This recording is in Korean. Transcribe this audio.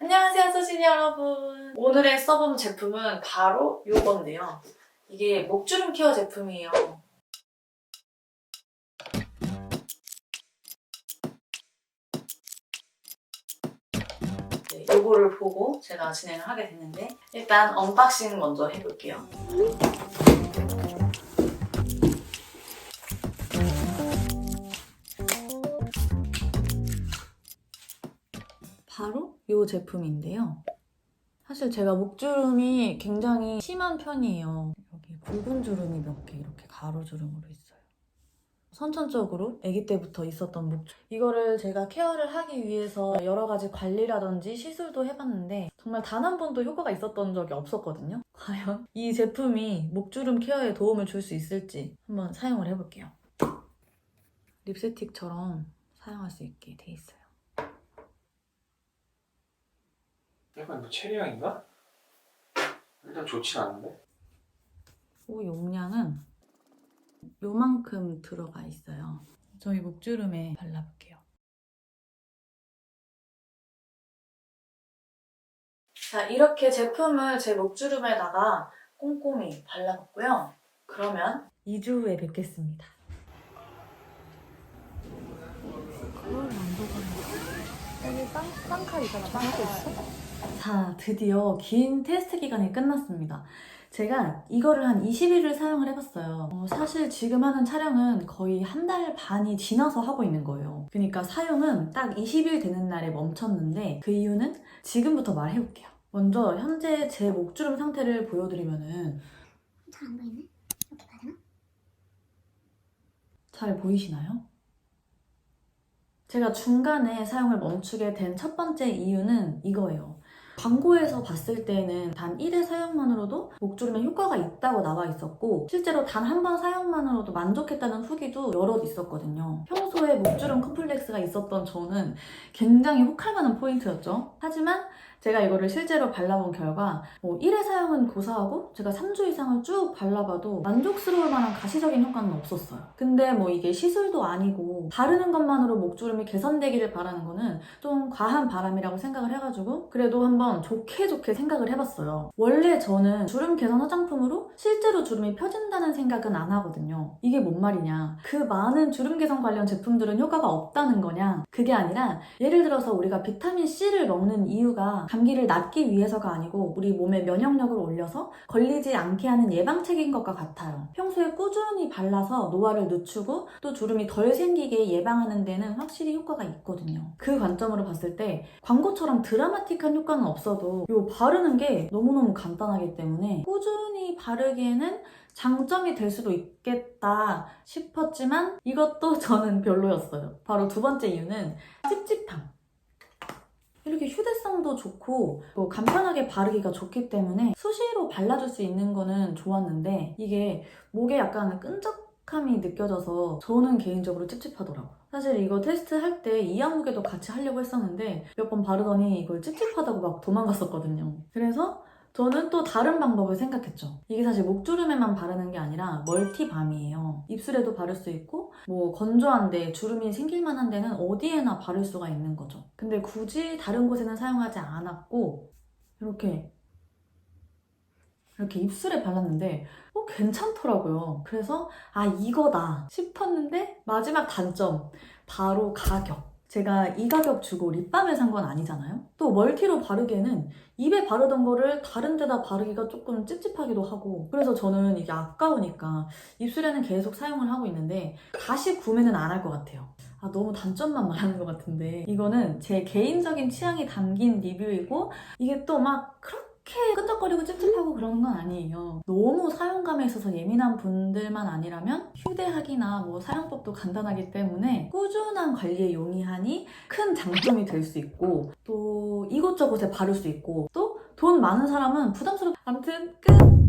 안녕하세요, 소신 여러분. 오늘의 써본 제품은 바로 요건데요. 이게 목주름 케어 제품이에요. 네, 요거를 보고 제가 진행을 하게 됐는데 일단 언박싱 먼저 해볼게요. 바로 이 제품인데요. 사실 제가 목주름이 굉장히 심한 편이에요. 여기 굵은 주름이 몇 개 이렇게 가로주름으로 있어요. 선천적으로 아기 때부터 있었던 목주름. 이거를 제가 케어를 하기 위해서 여러 가지 관리라든지 시술도 해봤는데 정말 단 한 번도 효과가 있었던 적이 없었거든요. 과연 이 제품이 목주름 케어에 도움을 줄 수 있을지 한번 사용을 해볼게요. 립스틱처럼 사용할 수 있게 돼 있어요. 약간 뭐 체리향인가? 일단 좋진 않은데. 이 용량은 요만큼 들어가 있어요. 저희 목주름에 발라볼게요. 자, 이렇게 제품을 제 목주름에다가 꼼꼼히 발라봤고요. 그러면 2주 후에 뵙겠습니다. 그걸 안 보고 여기 쌍, 쌍칼이잖아. 쌍칼 있어? 자, 드디어 긴 테스트 기간이 끝났습니다. 제가 이거를 한 20일을 사용을 해봤어요. 어, 사실 지금 하는 촬영은 거의 한 달 반이 지나서 하고 있는 거예요. 그러니까 사용은 딱 20일 되는 날에 멈췄는데 그 이유는 지금부터 말해볼게요. 먼저 현재 제 목주름 상태를 보여드리면은 잘 안 보이네? 이렇게 봐야 되나? 잘 보이시나요? 제가 중간에 사용을 멈추게 된 첫 번째 이유는 이거예요. 광고에서 봤을 때는 단 1회 사용만으로도 목주름에 효과가 있다고 나와 있었고 실제로 단 한 번 사용만으로도 만족했다는 후기도 여럿 있었거든요. 평소에 목주름 컴플렉스가 있었던 저는 굉장히 혹할 만한 포인트였죠. 하지만 제가 이거를 실제로 발라본 결과 뭐 1회 사용은 고사하고 제가 3주 이상을 쭉 발라봐도 만족스러울 만한 가시적인 효과는 없었어요. 근데 뭐 이게 시술도 아니고 바르는 것만으로 목주름이 개선되기를 바라는 거는 좀 과한 바람이라고 생각을 해가지고 그래도 한번 좋게 좋게 생각을 해봤어요. 원래 저는 주름 개선 화장품으로 실제로 주름이 펴진다는 생각은 안 하거든요. 이게 뭔 말이냐. 그 많은 주름 개선 관련 제품들은 효과가 없다는 거냐. 그게 아니라 예를 들어서 우리가 비타민C를 먹는 이유가 감기를 낫기 위해서가 아니고 우리 몸의 면역력을 올려서 걸리지 않게 하는 예방책인 것과 같아요. 평소에 꾸준히 발라서 노화를 늦추고 또 주름이 덜 생기게 예방하는 데는 확실히 효과가 있거든요. 그 관점으로 봤을 때 광고처럼 드라마틱한 효과는 없어도 요 바르는 게 너무너무 간단하기 때문에 꾸준히 바르기에는 장점이 될 수도 있겠다 싶었지만 이것도 저는 별로였어요. 바로 두 번째 이유는 찝찝함. 이렇게 휴대성도 좋고 또 간편하게 바르기가 좋기 때문에 수시로 발라줄 수 있는 거는 좋았는데 이게 목에 약간 끈적함이 느껴져서 저는 개인적으로 찝찝하더라고요. 사실 이거 테스트 할 때 이하무게도 같이 하려고 했었는데 몇 번 바르더니 이걸 찝찝하다고 막 도망갔었거든요. 그래서 저는 또 다른 방법을 생각했죠. 이게 사실 목주름에만 바르는 게 아니라 멀티밤이에요. 입술에도 바를 수 있고 뭐 건조한데 주름이 생길 만한 데는 어디에나 바를 수가 있는 거죠. 근데 굳이 다른 곳에는 사용하지 않았고 이렇게 이렇게 입술에 발랐는데 어 괜찮더라고요. 그래서 아 이거다 싶었는데 마지막 단점 바로 가격. 제가 이 가격 주고 립밤을 산 건 아니잖아요. 또 멀티로 바르기에는 입에 바르던 거를 다른 데다 바르기가 조금 찝찝하기도 하고 그래서 저는 이게 아까우니까 입술에는 계속 사용을 하고 있는데 다시 구매는 안 할 것 같아요. 아, 너무 단점만 말하는 것 같은데 이거는 제 개인적인 취향이 담긴 리뷰이고 이게 또 막 그렇게 끈적거리고 찝찝하고 그런 건 아니에요. 너무 사용감에 있어서 예민한 분들만 아니라면 휴대하기나 뭐 사용법도 간단하기 때문에 꾸준한 관리에 용이하니 큰 장점이 될 수 있고 또 이곳저곳에 바를 수 있고 또 돈 많은 사람은 부담스럽 아무튼 끝!